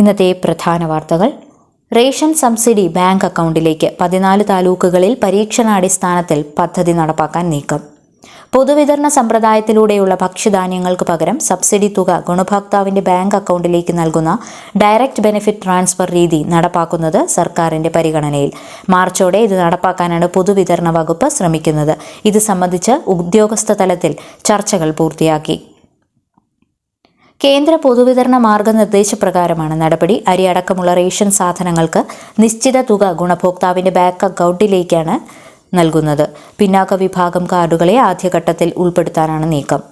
ഇന്നത്തെ പ്രധാന വാർത്തകൾ. റേഷൻ സബ്സിഡി ബാങ്ക് അക്കൗണ്ടിലേക്ക് പതിനാല് താലൂക്കുകളിൽ പരീക്ഷണാടിസ്ഥാനത്തിൽ പദ്ധതി നടപ്പാക്കാൻ നീക്കം. പൊതുവിതരണ സമ്പ്രദായത്തിലൂടെയുള്ള ഭക്ഷ്യധാന്യങ്ങൾക്ക് പകരം സബ്സിഡി തുക ഗുണഭോക്താവിന്റെ ബാങ്ക് അക്കൗണ്ടിലേക്ക് നൽകുന്ന ഡയറക്റ്റ് ബെനിഫിറ്റ് ട്രാൻസ്ഫർ രീതി നടപ്പാക്കുന്നത് സർക്കാരിന്റെ പരിഗണനയിൽ. മാർച്ചോടെ ഇത് നടപ്പാക്കാനാണ് പൊതുവിതരണ വകുപ്പ് ശ്രമിക്കുന്നത്. ഇത് സംബന്ധിച്ച് ഉദ്യോഗസ്ഥ തലത്തിൽ ചർച്ചകൾ പൂർത്തിയാക്കി. കേന്ദ്ര പൊതുവിതരണ മാർഗനിർദ്ദേശപ്രകാരമാണ് നടപടി. അരി അടക്കമുള്ള റേഷൻ സാധനങ്ങൾക്ക് നിശ്ചിത തുക ഗുണഭോക്താവിന്റെ ബാങ്ക് അക്കൗണ്ടിലേക്കാണ് നൽകുന്നത്. പിന്നാക്ക വിഭാഗം കാർഡുകളെ ആദ്യഘട്ടത്തിൽ ഉൾപ്പെടുത്താനാണ് നീക്കം.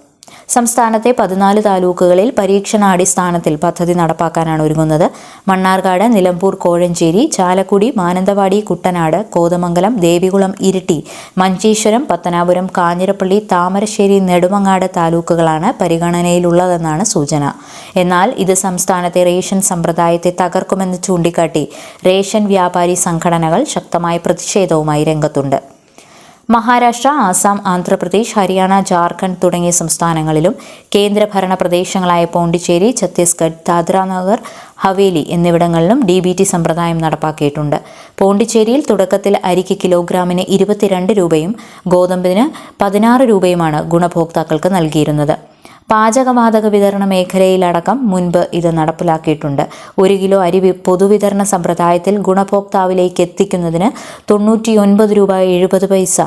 സംസ്ഥാനത്തെ പതിനാല് താലൂക്കുകളിൽ പരീക്ഷണാടിസ്ഥാനത്തിൽ പദ്ധതി നടപ്പാക്കാനാണ് ഒരുങ്ങുന്നത്. മണ്ണാർക്കാട് നിലമ്പൂർ കോഴഞ്ചേരി ചാലക്കുടി മാനന്തവാടി കുട്ടനാട് കോതമംഗലം ദേവികുളം ഇരിട്ടി മഞ്ചേശ്വരം പത്തനാപുരം കാഞ്ഞിരപ്പള്ളി താമരശ്ശേരി നെടുമങ്ങാട് താലൂക്കുകളാണ് പരിഗണനയിലുള്ളതെന്നാണ് സൂചന. എന്നാൽ ഇത് സംസ്ഥാനത്തെ റേഷൻ സമ്പ്രദായത്തെ തകർക്കുമെന്ന് ചൂണ്ടിക്കാട്ടി റേഷൻ വ്യാപാരി സംഘടനകൾ ശക്തമായ പ്രതിഷേധവുമായി രംഗത്തുണ്ട്. മഹാരാഷ്ട്ര ആസാം ആന്ധ്രാപ്രദേശ് ഹരിയാന ജാർഖണ്ഡ് തുടങ്ങിയ സംസ്ഥാനങ്ങളിലും കേന്ദ്രഭരണ പ്രദേശങ്ങളായ പോണ്ടിച്ചേരി ഛത്തീസ്ഗഡ് ദാദ്രാനഗർ ഹവേലി എന്നിവിടങ്ങളിലും ഡി ബി ടി സമ്പ്രദായം നടപ്പാക്കിയിട്ടുണ്ട്. പോണ്ടിച്ചേരിയിൽ തുടക്കത്തിൽ അരിക്ക് കിലോഗ്രാമിന് ഇരുപത്തിരണ്ട് രൂപയും ഗോതമ്പിന് പതിനാറ് രൂപയുമാണ് ഗുണഭോക്താക്കൾക്ക് നൽകിയിരുന്നത്. പാചകവാതക വിതരണ മേഖലയിലടക്കം മുൻപ് ഇത് നടപ്പിലാക്കിയിട്ടുണ്ട്. ഒരു കിലോ അരി പൊതുവിതരണ സമ്പ്രദായത്തിൽ ഗുണഭോക്താവിലേക്ക് എത്തിക്കുന്നതിന് തൊണ്ണൂറ്റിയൊൻപത് രൂപ എഴുപത് പൈസ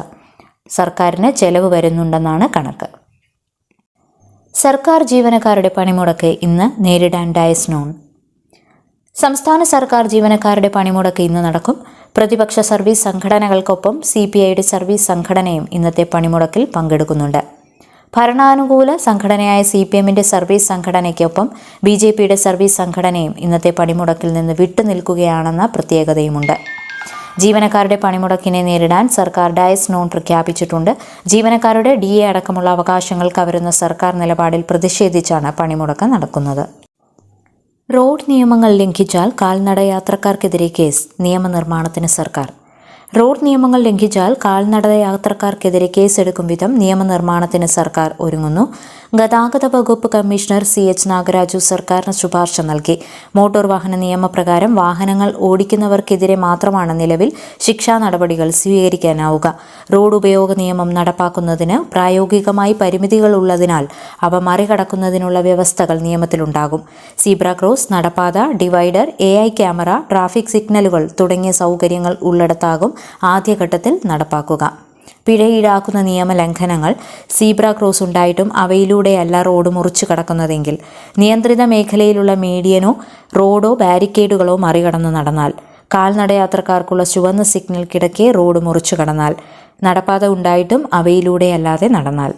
സർക്കാരിന് ചെലവ് വരുന്നുണ്ടെന്നാണ് കണക്ക്. സർക്കാർ ജീവനക്കാരുടെ പണിമുടക്ക് ഇന്ന് നേരിടാൻ ഡയസ് നോൺ. സംസ്ഥാന സർക്കാർ ജീവനക്കാരുടെ പണിമുടക്ക് ഇന്ന് നടക്കും. പ്രതിപക്ഷ സർവീസ് സംഘടനകൾക്കൊപ്പം സി പി ഐയുടെ സർവീസ് സംഘടനയും ഇന്നത്തെ പണിമുടക്കിൽ പങ്കെടുക്കുന്നുണ്ട്. ഭരണാനുകൂല സംഘടനയായ സി പി എമ്മിന്റെ സർവീസ് സംഘടനയ്ക്കൊപ്പം ബി ജെ പിയുടെ സർവീസ് സംഘടനയും ഇന്നത്തെ പണിമുടക്കിൽ നിന്ന് വിട്ടുനിൽക്കുകയാണെന്ന പ്രത്യേകതയുമുണ്ട്. ജീവനക്കാരുടെ പണിമുടക്കിനെ നേരിടാൻ സർക്കാർ ഡയസ് നോൺ പ്രഖ്യാപിച്ചിട്ടുണ്ട്. ജീവനക്കാരുടെ ഡി എ അടക്കമുള്ള അവകാശങ്ങൾ കവരുന്ന സർക്കാർ നിലപാടിൽ പ്രതിഷേധിച്ചാണ് പണിമുടക്ക് നടക്കുന്നത്. റോഡ് നിയമങ്ങൾ ലംഘിച്ചാൽ കാൽനട യാത്രക്കാർക്കെതിരെ കേസ്. നിയമനിർമ്മാണത്തിന് സർക്കാർ റോഡ് നിയമങ്ങൾ ലംഘിച്ചാൽ കാൽനട യാത്രക്കാർക്കെതിരെ കേസെടുക്കും വിധം നിയമനിർമ്മാണത്തിന് സർക്കാർ ഒരുങ്ങുന്നു. ഗതാഗത വകുപ്പ് കമ്മീഷണർ സി എച്ച് നാഗരാജു സർക്കാരിന് ശുപാർശ നൽകി. മോട്ടോർ വാഹന നിയമപ്രകാരം വാഹനങ്ങൾ ഓടിക്കുന്നവർക്കെതിരെ മാത്രമാണ് നിലവിൽ ശിക്ഷാ നടപടികൾ സ്വീകരിക്കാനാവുക. റോഡ് ഉപയോഗ നിയമം നടപ്പാക്കുന്നതിന് പ്രായോഗികമായി പരിമിതികൾ ഉള്ളതിനാൽ അവ മറികടക്കുന്നതിനുള്ള വ്യവസ്ഥകൾ നിയമത്തിലുണ്ടാകും. സീബ്ര ക്രോസ് നടപ്പാത ഡിവൈഡർ എ ക്യാമറ ട്രാഫിക് സിഗ്നലുകൾ തുടങ്ങിയ സൗകര്യങ്ങൾ ഉള്ളിടത്താകും. ആദ്യഘട്ടത്തിൽ നടപ്പാക്കുക. പിഴ ഈടാക്കുന്ന നിയമലംഘനങ്ങൾ സീബ്ര ക്രോസ് ഉണ്ടായിട്ടും അവയിലൂടെയല്ല റോഡ് മുറിച്ചു കടക്കുന്നതെങ്കിൽ നിയന്ത്രിത മേഖലയിലുള്ള മീഡിയനോ റോഡോ ബാരിക്കേഡുകളോ മറികടന്ന് നടന്നാൽ കാൽനടയാത്രക്കാർക്കുള്ള ചുവന്ന സിഗ്നൽ കിടക്കെ റോഡ് മുറിച്ചു കടന്നാൽ നടപ്പാത ഉണ്ടായിട്ടും അവയിലൂടെയല്ലാതെ നടന്നാൽ.